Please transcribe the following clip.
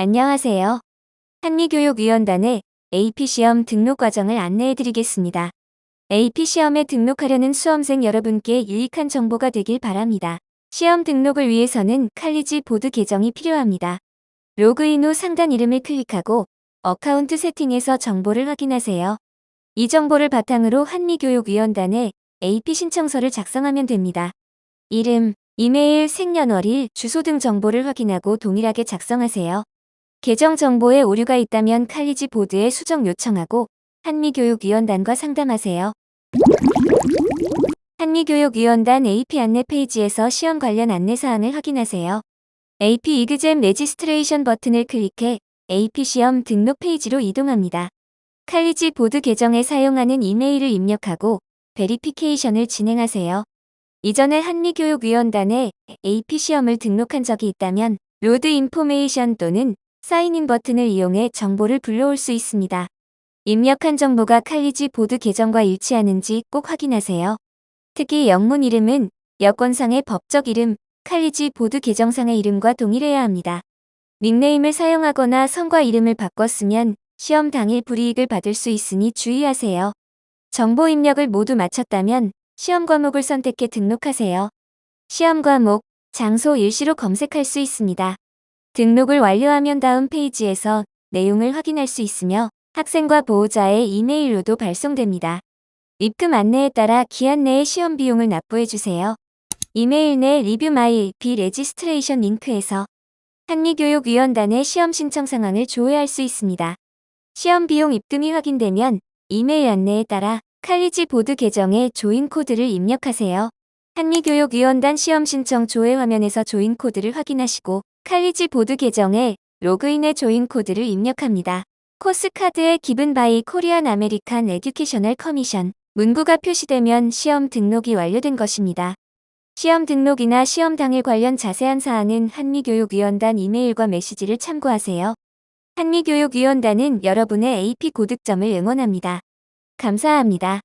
안녕하세요. 한미교육위원단의 AP시험 등록 과정을 안내해 드리겠습니다. AP시험에 등록하려는 수험생 여러분께 유익한 정보가 되길 바랍니다. 시험 등록을 위해서는 칼리지 보드 계정이 필요합니다. 로그인 후 상단 이름을 클릭하고 어카운트 세팅에서 정보를 확인하세요. 이 정보를 바탕으로 한미교육위원단에 AP 신청서를 작성하면 됩니다. 이름, 이메일, 생년월일, 주소 등 정보를 확인하고 동일하게 작성하세요. 계정 정보에 오류가 있다면 칼리지 보드에 수정 요청하고 한미교육위원단과 상담하세요. 한미교육위원단 AP 안내 페이지에서 시험 관련 안내사항을 확인하세요. AP 이그잼 레지스트레이션 버튼을 클릭해 AP 시험 등록 페이지로 이동합니다. 칼리지 보드 계정에 사용하는 이메일을 입력하고 베리피케이션을 진행하세요. 이전에 한미교육위원단에 AP 시험을 등록한 적이 있다면 로드 인포메이션 또는 사인인 버튼을 이용해 정보를 불러올 수 있습니다. 입력한 정보가 칼리지 보드 계정과 일치하는지 꼭 확인하세요. 특히 영문 이름은 여권상의 법적 이름, 칼리지 보드 계정상의 이름과 동일해야 합니다. 닉네임을 사용하거나 성과 이름을 바꿨으면 시험 당일 불이익을 받을 수 있으니 주의하세요. 정보 입력을 모두 마쳤다면 시험 과목을 선택해 등록하세요. 시험 과목, 장소 일시로 검색할 수 있습니다. 등록을 완료하면 다음 페이지에서 내용을 확인할 수 있으며 학생과 보호자의 이메일로도 발송됩니다. 입금 안내에 따라 기한 내에 시험 비용을 납부해 주세요. 이메일 내 리뷰 마이 비 레지스트레이션 링크에서 한미교육위원단의 시험 신청 상황을 조회할 수 있습니다. 시험 비용 입금이 확인되면 이메일 안내에 따라 칼리지 보드 계정에 조인 코드를 입력하세요. 한미교육위원단 시험 신청 조회 화면에서 조인 코드를 확인하시고 칼리지 보드 계정에 로그인의 조인 코드를 입력합니다. 코스 카드에 기분 바이 코리안 아메리칸 에듀케셔널 커미션 문구가 표시되면 시험 등록이 완료된 것입니다. 시험 등록이나 시험 당일 관련 자세한 사항은 한미교육위원단 이메일과 메시지를 참고하세요. 한미교육위원단은 여러분의 AP 고득점을 응원합니다. 감사합니다.